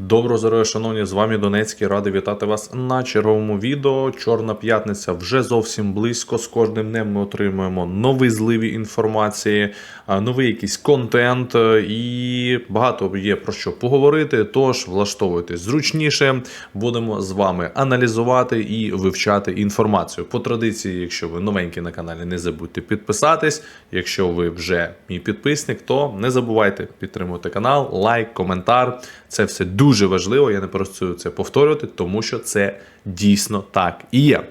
Доброго здоров'я, шановні, з вами Донецький. Радий вітати вас на черговому відео. Чорна п'ятниця вже зовсім близько. З кожним днем ми отримуємо нові зливі інформації, новий якийсь контент, і багато є про що поговорити. Тож влаштовуйтесь зручніше. Будемо з вами аналізувати і вивчати інформацію. По традиції, якщо ви новенькі на каналі, не забудьте підписатись. Якщо ви вже мій підписник, то не забувайте підтримувати канал, лайк, коментар. Це все дуже важливо. Я не просто це повторювати, тому що це дійсно так і є.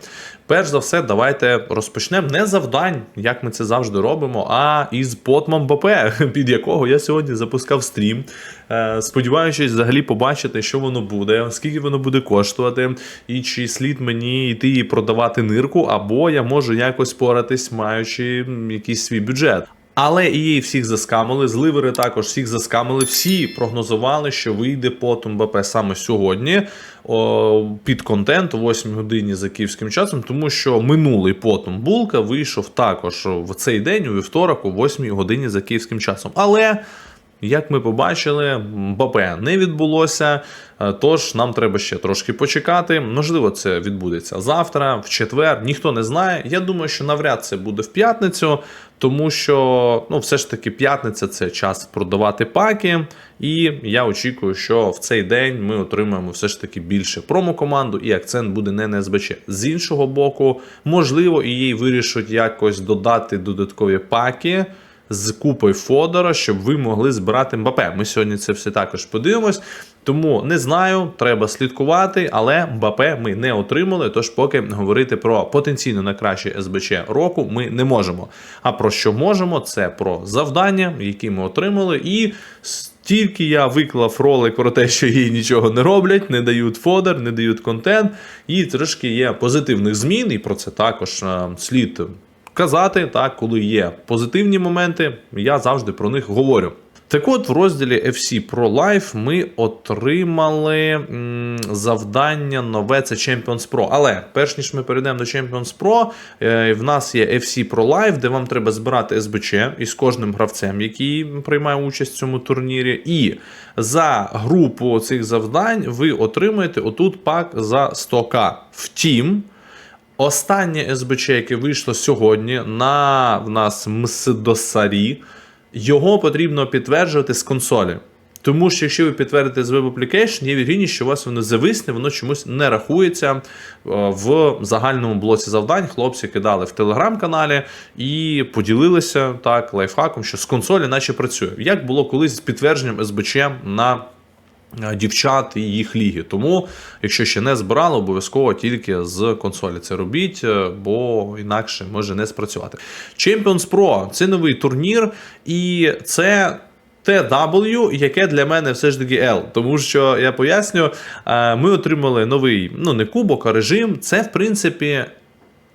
Перш за все, давайте розпочнемо не завдань, як ми це завжди робимо, а із потмом БП, під якого я сьогодні запускав стрім. Е, Сподіваючись, взагалі побачити, що воно буде, скільки воно буде коштувати, і чи слід мені йти і продавати нирку, або я можу якось поратись, маючи якийсь свій бюджет. Але її всіх заскамили, зливери також всіх заскамили. Всі прогнозували, що вийде потом БП саме сьогодні о, під контент о 8 годині за київським часом, тому що минулий потом булка вийшов також в цей день, у вівторок, о 8 годині за київським часом. Але. Як ми побачили, МБП не відбулося, е, тож нам треба ще трошки почекати. Можливо, це відбудеться завтра, в четвер. Ніхто не знає. Я думаю, що навряд це буде в п'ятницю, тому що ну, все ж таки п'ятниця це час продавати паки. І я очікую, що в цей день ми отримаємо все ж таки більше промокоманду, і акцент буде не на СБЧ. З іншого боку, можливо, і їй вирішать якось додати додаткові паки з купою Фодора, щоб ви могли збирати МБП. Ми сьогодні це все також подивимось. Тому не знаю, треба слідкувати, але МБП ми не отримали. Тож, поки говорити про потенційно найкраще СБЧ року, ми не можемо. А про що можемо, це про завдання, які ми отримали, і тільки я виклав ролик про те, що їй нічого не роблять, не дають фодер, не дають контент, і трошки є позитивних змін, і про це також е, слід казати, так, коли є позитивні моменти, я завжди про них говорю. Так от, в розділі FC Pro Life ми отримали м, завдання нове це Champions Pro. Але перш ніж ми перейдемо до Champions Pro, е, в нас є FC Pro Life, де вам треба збирати СБЧ із кожним гравцем, який приймає участь в цьому турнірі. І за групу цих завдань ви отримаєте отут пак за 100к. Втім. Останнє СБЧ, яке вийшло сьогодні на в нас Мсдосарі, його потрібно підтверджувати з консолі. Тому що якщо ви підтвердите з Web Application, є вірогідність, що у вас воно зависне, воно чомусь не рахується е, в загальному блоці завдань. Хлопці кидали в телеграм-каналі і поділилися так лайфхаком, що з консолі наче працює. Як було колись з підтвердженням СБЧ на дівчат і їх ліги. Тому, якщо ще не збирали, обов'язково тільки з консолі це робіть, е, бо інакше може не спрацювати. Champions Pro це новий турнір, і це. TW, яке для мене все ж таки L. Тому що я поясню, е, ми отримали новий, ну не кубок, а режим. Це, в принципі,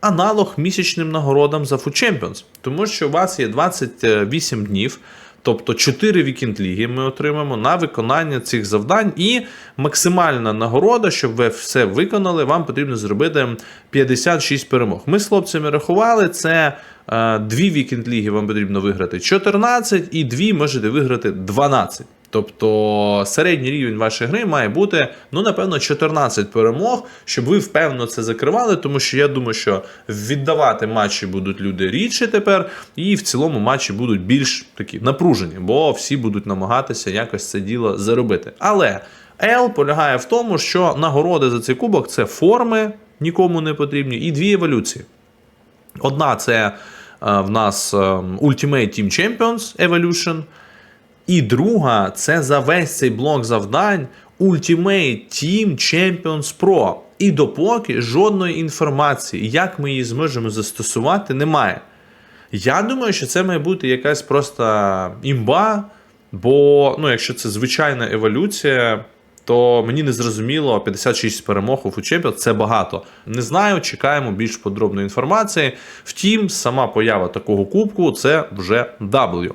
аналог місячним нагородам за Food Champions. Тому що у вас є 28 днів. Тобто 4 вікенд ліги ми отримаємо на виконання цих завдань, і максимальна нагорода, щоб ви все виконали, вам потрібно зробити 56 перемог. Ми з хлопцями рахували, це е, дві вікенд ліги вам потрібно виграти 14, і дві можете виграти 12. Тобто середній рівень вашої гри має бути, ну, напевно, 14 перемог, щоб ви впевнено це закривали, тому що я думаю, що віддавати матчі будуть люди рідше тепер, і в цілому матчі будуть більш такі напружені, бо всі будуть намагатися якось це діло заробити. Але L полягає в тому, що нагороди за цей кубок це форми, нікому не потрібні, і дві еволюції. Одна це е, в нас е, Ultimate Team Champions Evolution. І друга це за весь цей блок завдань Ultimate Team Champions Pro. І допоки жодної інформації, як ми її зможемо застосувати, немає. Я думаю, що це має бути якась просто імба, бо ну, якщо це звичайна еволюція, то мені не зрозуміло 56 перемог у Фучебі – це багато. Не знаю, чекаємо більш подробної інформації. Втім, сама поява такого кубку це вже W.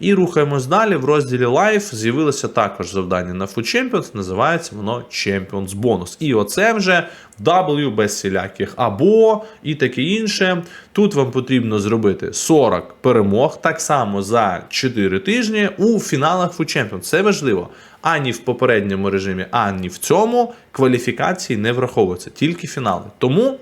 І рухаємось далі. В розділі Life з'явилося також завдання на Champions, називається воно Champions Bonus. І оце вже W без всіляких або і таке інше. Тут вам потрібно зробити 40 перемог, так само за 4 тижні у фіналах у Champions. Це важливо. ані в попередньому режимі, ані в цьому кваліфікації не враховуються, тільки фінали. Тому.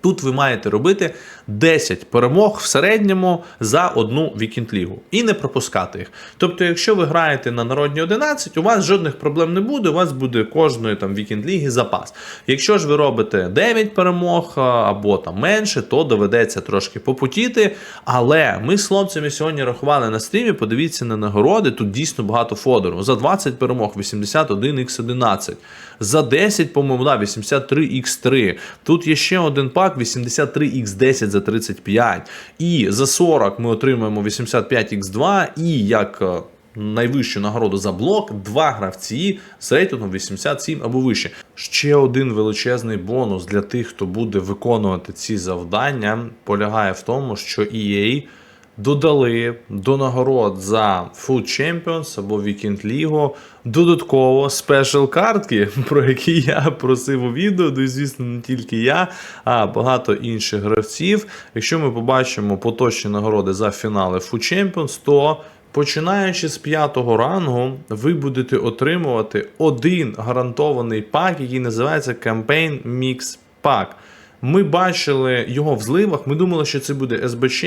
Тут ви маєте робити 10 перемог в середньому за одну вікінд-лігу і не пропускати їх. Тобто, якщо ви граєте на народні 11, у вас жодних проблем не буде, у вас буде кожної там вікінд-ліги запас. Якщо ж ви робите 9 перемог або там менше, то доведеться трошки попутіти. Але ми з хлопцями сьогодні рахували на стрімі, подивіться на нагороди, тут дійсно багато фодеру. За 20 перемог 81x11. За 10, по-моєму, да, 83x3. Тут є ще один пак 83x10 за 35. І за 40 ми отримуємо 85х2 І як е, найвищу нагороду за блок, два гравці з рейтингом 87 або вище. Ще один величезний бонус для тих, хто буде виконувати ці завдання, полягає в тому, що EA додали до нагород за Food Champions або Weekend League додатково спешл картки, про які я просив у відео. Ну звісно, не тільки я, а багато інших гравців. Якщо ми побачимо поточні нагороди за фінали Food Champions, то Починаючи з п'ятого рангу, ви будете отримувати один гарантований пак, який називається Campaign Mix Pack. Ми бачили його в зливах. Ми думали, що це буде СБЧ.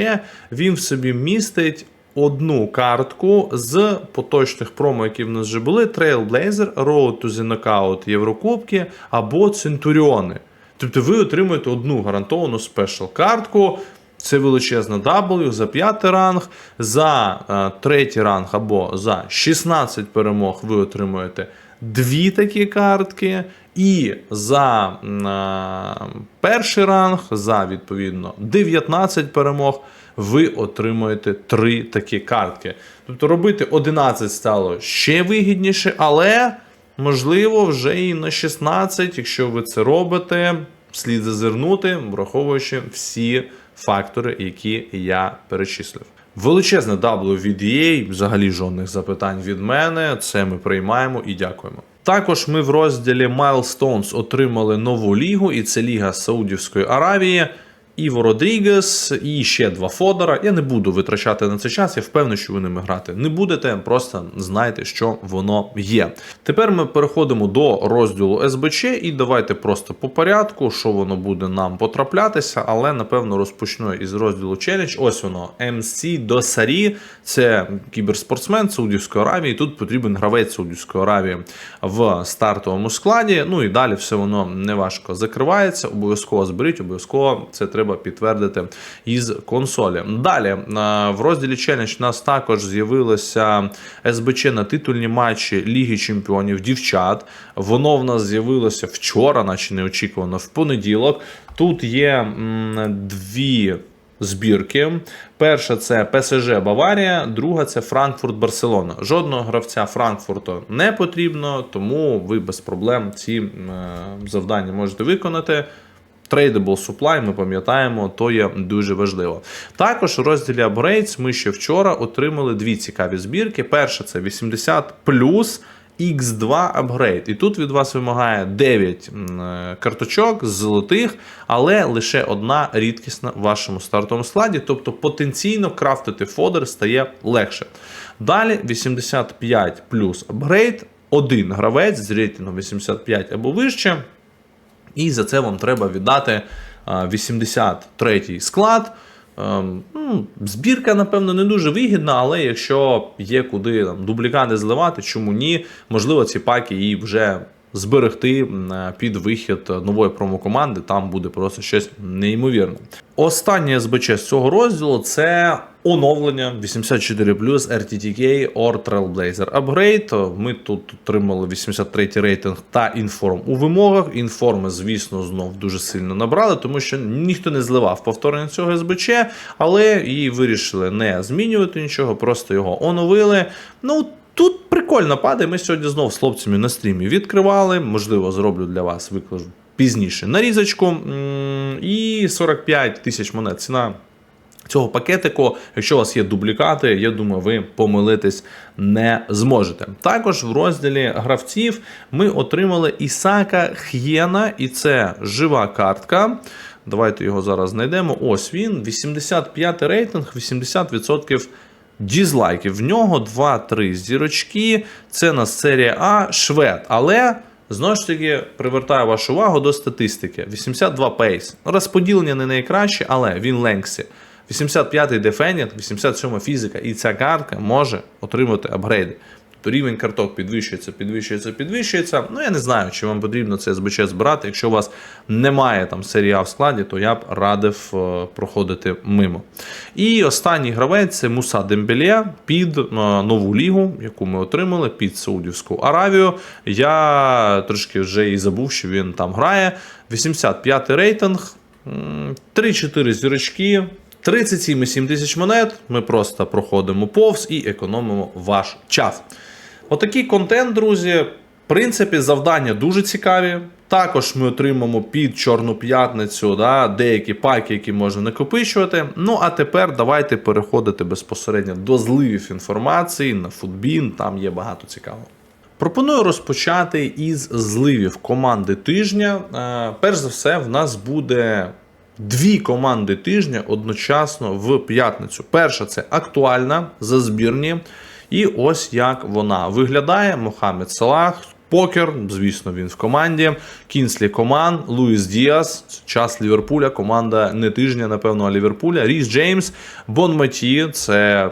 Він в собі містить одну картку з поточних промо, які в нас вже були: Trailblazer, Road to the Knockout Єврокубки або Центуріони. Тобто ви отримуєте одну гарантовану спешл картку. Це величезна W за п'ятий ранг, за е, третій ранг або за 16 перемог ви отримуєте дві такі картки. І за е, перший ранг, за відповідно 19 перемог, ви отримуєте три такі картки. Тобто робити 11 стало ще вигідніше, але можливо вже і на 16, якщо ви це робите, слід зазирнути, враховуючи всі фактори, які я перечислив. Величезне W від EA, взагалі жодних запитань від мене. Це ми приймаємо і дякуємо. Також ми в розділі Milestones отримали нову лігу, і це Ліга Саудівської Аравії. Іво Родрігес і ще два Фодора. Я не буду витрачати на це час. Я впевнений, що ви ними грати не будете. Просто знайте, що воно є. Тепер ми переходимо до розділу СБЧ, і давайте просто по порядку, що воно буде нам потраплятися. Але напевно розпочну із розділу Challenge. Ось воно MC до Сарі. Це кіберспортсмен Саудівської Аравії. Тут потрібен гравець Саудівської Аравії в стартовому складі. Ну і далі все воно неважко закривається. Обов'язково зберіть, обов'язково це треба підтвердити із консолі. Далі е, в розділі Challenge у нас також з'явилося СБЧ на титульні матчі Ліги Чемпіонів дівчат. Воно в нас з'явилося вчора, наче неочікувано, в понеділок. Тут є дві. Збірки. Перша це ПСЖ Баварія, друга це Франкфурт Барселона. Жодного гравця Франкфурту не потрібно, тому ви без проблем ці е, завдання можете виконати. Tradable supply, ми пам'ятаємо, то є дуже важливо. Також у розділі Upgrades ми ще вчора отримали дві цікаві збірки. Перша це 80 плюс. X2 апгрейд. І тут від вас вимагає 9 е, карточок з золотих, але лише одна рідкісна в вашому стартовому складі. Тобто потенційно крафтити фодер стає легше. Далі 85 плюс апгрейд, один гравець з рейтингом 85 або вище. І за це вам треба віддати 83-й склад. Ем, ну, Збірка, напевно, не дуже вигідна, але якщо є куди там, дублікати зливати, чому ні? Можливо, ці паки і вже зберегти під вихід нової промокоманди, там буде просто щось неймовірне. Останнє СБЧ з цього розділу це оновлення 84 RTTK or Trailblazer Upgrade. Ми тут отримали 83 рейтинг та інформ у вимогах. Інформи, звісно, знов дуже сильно набрали, тому що ніхто не зливав повторення цього СБЧ, але і вирішили не змінювати нічого, просто його оновили. Ну, Тут прикольно падає. Ми сьогодні знову з хлопцями на стрімі відкривали. Можливо, зроблю для вас викладу пізніше нарізочку. І 45 тисяч монет. Ціна цього пакетику. Якщо у вас є дублікати, я думаю, ви помилитись не зможете. Також в розділі гравців ми отримали Ісака Х'єна, і це жива картка. Давайте його зараз знайдемо. Ось він. 85 рейтинг, 80% дізлайків. В нього 2-3 зірочки. Це на серія А швед. Але знову ж таки привертаю вашу увагу до статистики: 82 пейс. Розподілення не найкраще, але він ленксі. 85-й дефендінг, 87 фізика, і ця картка може отримати апгрейди. Тобто рівень карток підвищується, підвищується, підвищується. Ну я не знаю, чи вам потрібно це СБЧ збирати. Якщо у вас немає там серії А в складі, то я б радив е, проходити мимо. І останній гравець це Муса Дембелє під е, нову лігу, яку ми отримали під Саудівську Аравію. Я трошки вже і забув, що він там грає. 85 рейтинг, 3-4 зірочки. 37,7 тисяч монет. Ми просто проходимо повз і економимо ваш час. Отакий контент, друзі. В принципі, завдання дуже цікаві. Також ми отримаємо під Чорну п'ятницю да, деякі паки, які можна накопичувати. Ну а тепер давайте переходити безпосередньо до зливів інформації на футбін, там є багато цікавого. Пропоную розпочати із зливів команди тижня. Е, Перш за все, в нас буде дві команди тижня одночасно в п'ятницю. Перша це актуальна за збірні. І ось як вона виглядає: Мохамед Салах. Покер, звісно, він в команді. Кінслі Коман, Луїс Діас, час Ліверпуля, команда не тижня, напевно, а Ліверпуля. Ріс Джеймс, Бон Маті, це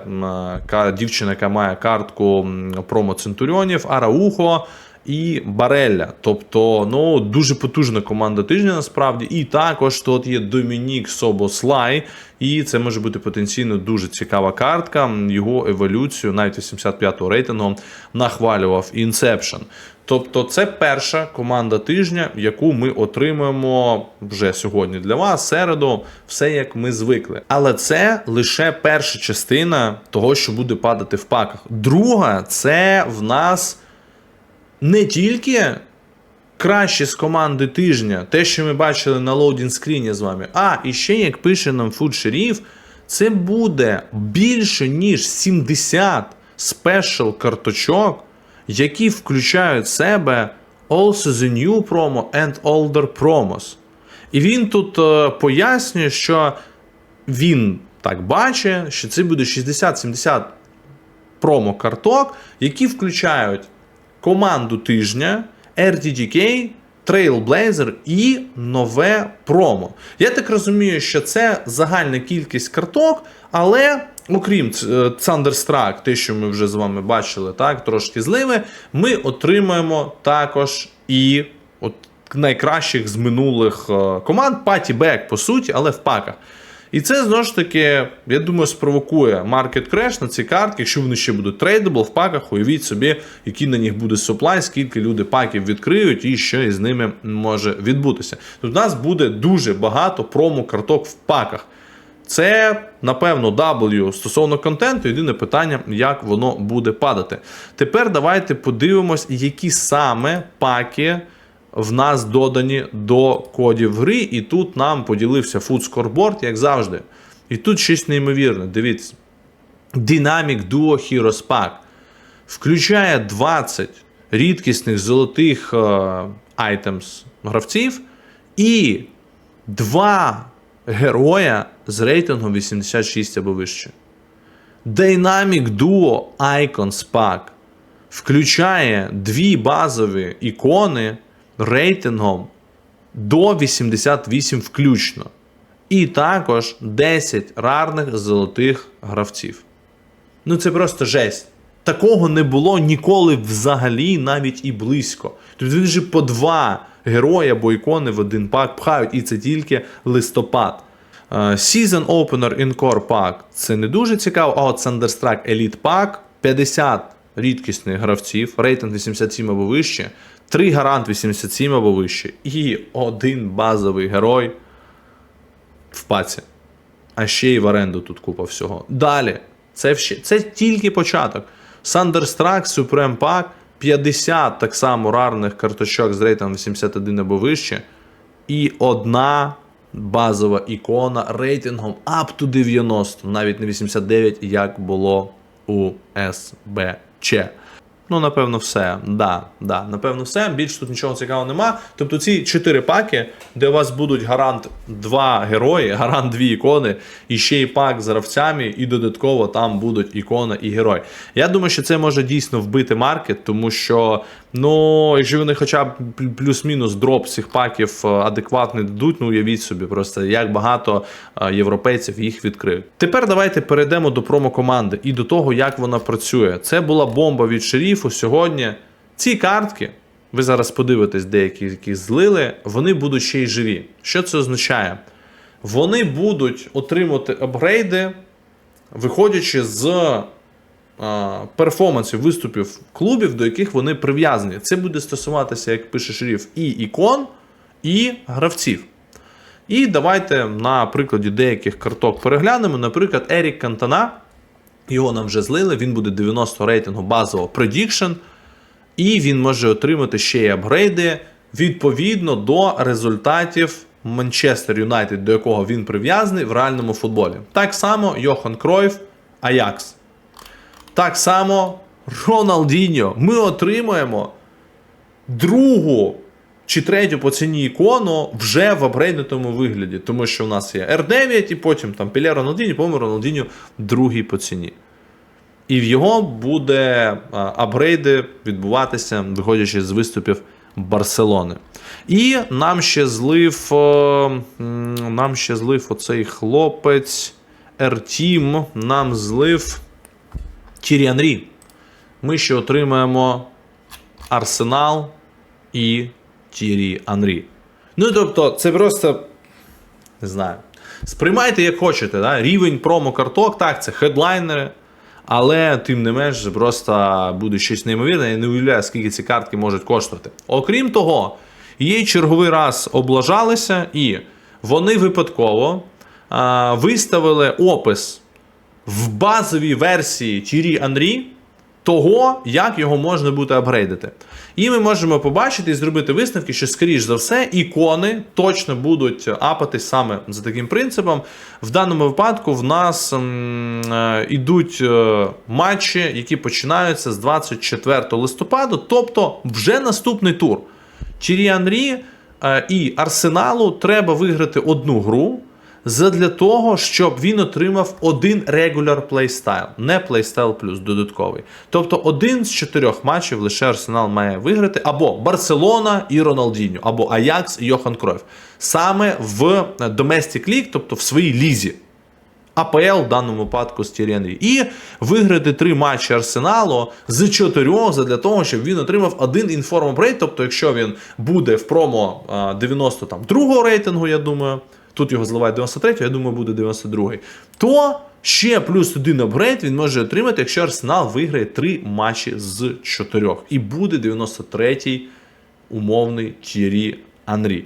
дівчина, яка має картку промо Центуріонів, Араухо і Барелля. Тобто, ну, дуже потужна команда тижня насправді. І також тут є Домінік Собослай. І це може бути потенційно дуже цікава картка. Його еволюцію, навіть 85-го рейтингу, нахвалював Inception. Тобто, це перша команда тижня, яку ми отримуємо вже сьогодні для вас, середу, все як ми звикли. Але це лише перша частина того, що буде падати в паках. Друга, це в нас не тільки краще з команди тижня, те, що ми бачили на лоудінг скріні з вами, а і ще, як пише нам Sheriff, це буде більше ніж 70 спешл карточок, які включають в себе also the new promo and older promos. І він тут е, пояснює, що він так бачить, що це буде 60-70 промо-карток, які включають команду тижня, RTDK, Trailblazer і нове промо. Я так розумію, що це загальна кількість карток, але окрім е, Thunderstruck, те, що ми вже з вами бачили, так, трошки зливи, ми отримаємо також і от найкращих з минулих е, команд Паті Бек, по суті, але в паках. І це знову ж таки, я думаю, спровокує маркет креш на ці картки. Якщо вони ще будуть трейдабл в паках, уявіть собі, який на них буде суплай, скільки люди паків відкриють і що із ними може відбутися. Тут у нас буде дуже багато промо-карток в паках. Це, напевно, W стосовно контенту. Єдине питання, як воно буде падати. Тепер давайте подивимось, які саме паки в нас додані до кодів гри. І тут нам поділився Food Scoreboard, як завжди. І тут щось неймовірне. Дивіться. Dynamic Duo Heroes Pack включає 20 рідкісних золотих items гравців і два героя з рейтингом 86 або вище. Dynamic Duo Icons Pack включає дві базові ікони рейтингом до 88 включно. І також 10 рарних золотих гравців. Ну це просто жесть. Такого не було ніколи взагалі, навіть і близько. Тобто він же по два герої або ікони в один пак пхають, і це тільки листопад. Е, Season Opener Encore Pack це не дуже цікаво, а от Thunderstruck Elite Pack 50 рідкісних гравців, рейтинг 87 або вище, 3 гарант 87 або вище, і один базовий герой в паці. А ще й в оренду тут купа всього. Далі. Це, це тільки початок. Thunderstruck Supreme Pack 50 так само рарних карточок з рейтингом 81 або вище. І одна базова ікона рейтингом up to 90, навіть не 89, як було у СБЧ. Ну, напевно, все. Да, да, напевно, все. Більше тут нічого цікавого нема. Тобто ці чотири паки, де у вас будуть гарант два герої, гарант дві ікони, і ще й пак з гравцями, і додатково там будуть ікона і герой. Я думаю, що це може дійсно вбити маркет, тому що, ну, якщо вони хоча б плюс-мінус дроп цих паків е, адекватний дадуть, ну уявіть собі, просто як багато е, європейців їх відкриють. Тепер давайте перейдемо до промо-команди і до того, як вона працює. Це була бомба від шеріфу сьогодні. Ці картки, ви зараз подивитесь, деякі які злили, вони будуть ще й живі. Що це означає? Вони будуть отримувати апгрейди, виходячи з перформансів виступів клубів, до яких вони прив'язані. Це буде стосуватися, як пише шеріф, і ікон, і гравців. І давайте на прикладі деяких карток переглянемо. Наприклад, Ерік Кантана. Його нам вже злили, він буде 90 рейтингу базового Prediction. І він може отримати ще й апгрейди відповідно до результатів Манчестер Юнайтед, до якого він прив'язаний в реальному футболі. Так само Йохан Кройф, Аякс. Так само Роналдіньо. Ми отримаємо другу чи третю по ціні ікону вже в апгрейднутому вигляді, тому що в нас є R9 і потім там Піле Роналдіньо, по-моєму, Роналдіньо другий по ціні. І в його буде апгрейди відбуватися, виходячи з виступів Барселони. І нам ще злив, е, нам ще злив оцей хлопець Ертім, нам злив Тірі Анрі. Ми ще отримаємо Арсенал і Тірі Анрі. Ну, тобто, це просто не знаю. Сприймайте як хочете, да? рівень промо-карток, так, це хедлайнери. Але тим не менш, просто буде щось неймовірне. Я не уявляю, скільки ці картки можуть коштувати. Окрім того, її черговий раз облажалися, і вони випадково а, виставили опис в базовій версії Тірі Анрі того, як його можна буде апгрейдити. І ми можемо побачити і зробити висновки, що, скоріш за все, ікони точно будуть апатись саме за таким принципом. В даному випадку в нас м, е, е, матчі, які починаються з 24 листопаду, тобто вже наступний тур. Тірі Анрі е, і Арсеналу треба виграти одну гру задля того, щоб він отримав один регуляр плейстайл, не плейстайл плюс додатковий. Тобто один з чотирьох матчів лише Арсенал має виграти або Барселона і Роналдіньо, або Аякс і Йохан Кройф. Саме в Domestic League, тобто в своїй лізі. АПЛ в даному випадку з Тірі І виграти три матчі Арсеналу з чотирьох для того, щоб він отримав один інформ-апгрейд. Тобто, якщо він буде в промо а, 92-го рейтингу, я думаю, тут його зливають 93-го, я думаю, буде 92-й, то ще плюс один апгрейд він може отримати, якщо Арсенал виграє три матчі з чотирьох. І буде 93-й умовний Тірі Анрі.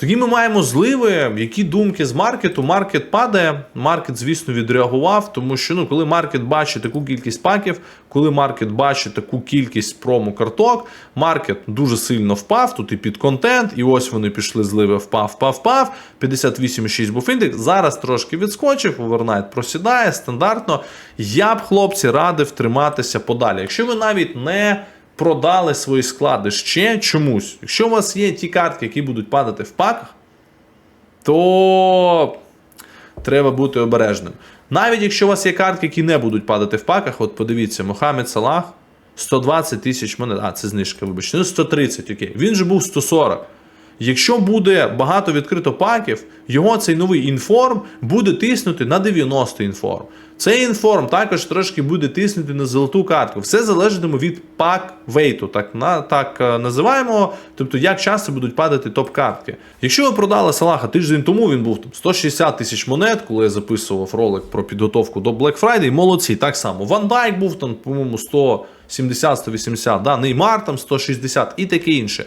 Тоді ми маємо зливи, які думки з маркету. Маркет падає. Маркет, звісно, відреагував, тому що ну, коли маркет бачить таку кількість паків, коли маркет бачить таку кількість промо-карток, маркет дуже сильно впав. Тут і під контент, і ось вони пішли зливи, впав, впав, впав. 58,6 був індекс. Зараз трошки відскочив, овернайт просідає стандартно. Я б, хлопці, радив триматися подалі. Якщо ви навіть не продали свої склади ще чомусь. Якщо у вас є ті картки, які будуть падати в паках, то треба бути обережним. Навіть якщо у вас є картки, які не будуть падати в паках, от подивіться, Мохамед Салах 120 тисяч монет. А, це знижка, вибачте. Ну, 130, окей. Він же був 140. Якщо буде багато відкрито паків, його цей новий інформ буде тиснути на 90 інформ. Цей інформ також трошки буде тиснути на золоту картку. Все залежатиме від пак вейту, так на так е, називаємо. Тобто, як часто будуть падати топ-картки. Якщо ви продали Салаха тиждень тому, він був там 160 тисяч монет, коли я записував ролик про підготовку до Black Friday. Молодці, так само. Ван Дайк був там, по-моєму, 170-180, да, Неймар там 160 і таке інше.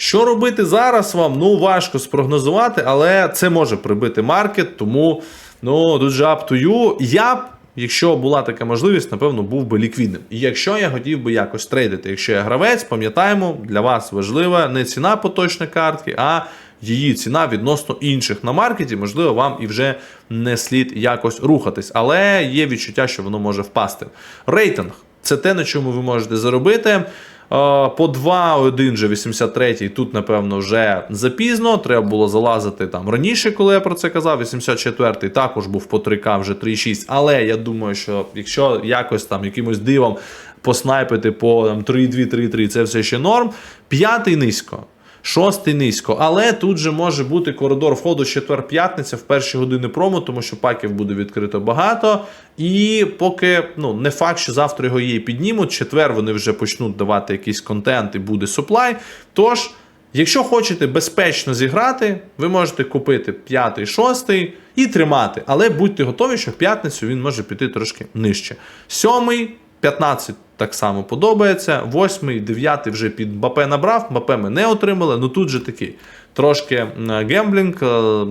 Що робити зараз вам? Ну, важко спрогнозувати, але це може прибити маркет, тому ну, тут же up to you. Я б, якщо була така можливість, напевно, був би ліквідним. І якщо я хотів би якось трейдити, якщо я гравець, пам'ятаємо, для вас важлива не ціна поточної картки, а її ціна відносно інших на маркеті, можливо, вам і вже не слід якось рухатись. Але є відчуття, що воно може впасти. Рейтинг. Це те, на чому ви можете заробити. По 2-1 же 83-й тут, напевно, вже запізно. Треба було залазити там раніше, коли я про це казав. 84-й також був по 3К вже 3,6. Але я думаю, що якщо якось там якимось дивом поснайпити по там, 3,2, 3,3, це все ще норм. П'ятий низько. Шостий низько, але тут же може бути коридор входу четвер-п'ятниця в перші години промо, тому що паків буде відкрито багато. І поки ну не факт, що завтра його її піднімуть. Четвер вони вже почнуть давати якийсь контент і буде суплай. Тож, якщо хочете безпечно зіграти, ви можете купити п'ятий, шостий і тримати. Але будьте готові, що в п'ятницю він може піти трошки нижче. Сьомий, 15 так само подобається. Восьмий, дев'ятий вже під Мбапе набрав. Мбапе ми не отримали. Ну тут же такий трошки м, гемблінг. е,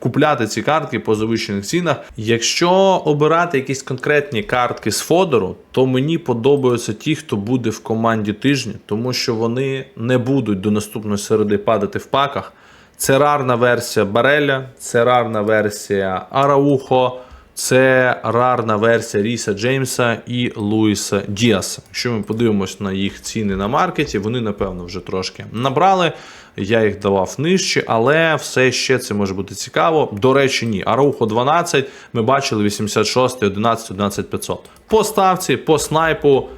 Купляти ці картки по завищених цінах. Якщо обирати якісь конкретні картки з Фодору, то мені подобаються ті, хто буде в команді тижня, тому що вони не будуть до наступної середи падати в паках. Це рарна версія Бареля, це рарна версія Араухо, це рарна версія Ріса Джеймса і Луїса Діаса. Якщо ми подивимось на їх ціни на маркеті, вони, напевно, вже трошки набрали. Я їх давав нижче, але все ще це може бути цікаво. До речі, ні. Араухо 12, ми бачили 86, 11, 11 500. По ставці, по снайпу.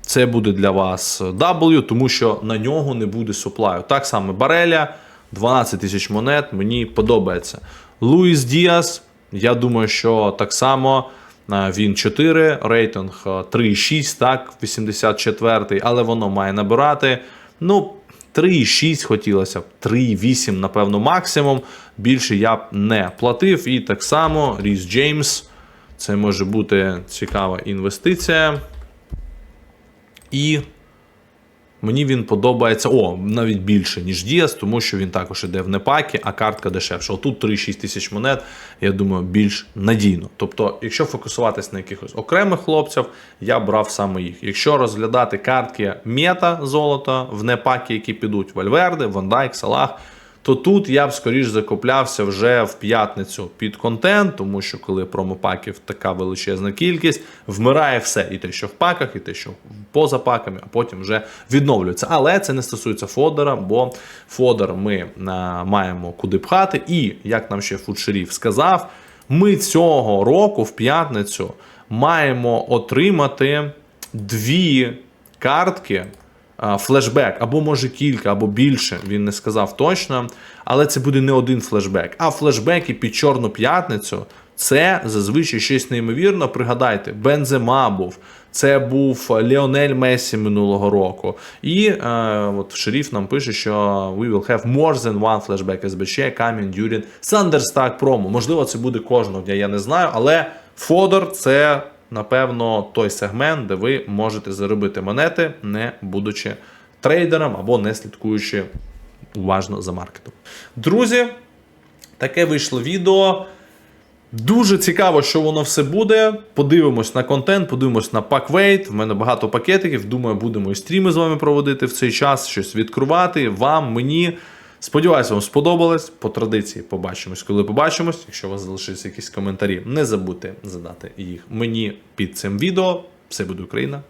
Це буде для вас W, тому що на нього не буде суплаю. Так само Бареля, 12 тисяч монет, мені подобається. Луїс Діас, я думаю, що так само е, він 4, рейтинг е, 3,6, так, 84, але воно має набирати. Ну, 3,6 хотілося б, 3,8, напевно, максимум. Більше я б не платив. І так само Ріс Джеймс. Це може бути цікава інвестиція. І мені він подобається, о, навіть більше, ніж Діас, тому що він також іде в непакі, а картка дешевша. Отут 3-6 тисяч монет, я думаю, більш надійно. Тобто, якщо фокусуватись на якихось окремих хлопців, я брав саме їх. Якщо розглядати картки мета золота в непакі, які підуть Вальверде, Вандайк, Салах, то тут я б скоріш закуплявся вже в п'ятницю під контент, тому що коли промопаків така величезна кількість, вмирає все, і те, що в паках, і те, що поза паками, а потім вже відновлюється. Але це не стосується Фодора, бо Фодор ми а, маємо куди пхати. І як нам ще Фудшерів сказав, ми цього року в п'ятницю маємо отримати дві картки флешбек, або може кілька, або більше, він не сказав точно. Але це буде не один флешбек. А флешбеки під Чорну п'ятницю це зазвичай щось неймовірно. Пригадайте, Бензема був, це був Леонель Месі минулого року. І е, от шеріф нам пише, що we will have more than one flashback SBC coming during Thunderstack promo. Можливо, це буде кожного дня, я не знаю, але Фодор це напевно, той сегмент, де ви можете заробити монети, не будучи трейдером або не слідкуючи уважно за маркетом. Друзі, таке вийшло відео. Дуже цікаво, що воно все буде. Подивимось на контент, подивимось на паквейт. В мене багато пакетиків. Думаю, будемо і стріми з вами проводити в цей час, щось відкривати. Вам, мені. Сподіваюся, вам сподобалось. По традиції побачимось, коли побачимось. Якщо у вас залишилися якісь коментарі, не забудьте задати їх мені під цим відео. Все буде Україна.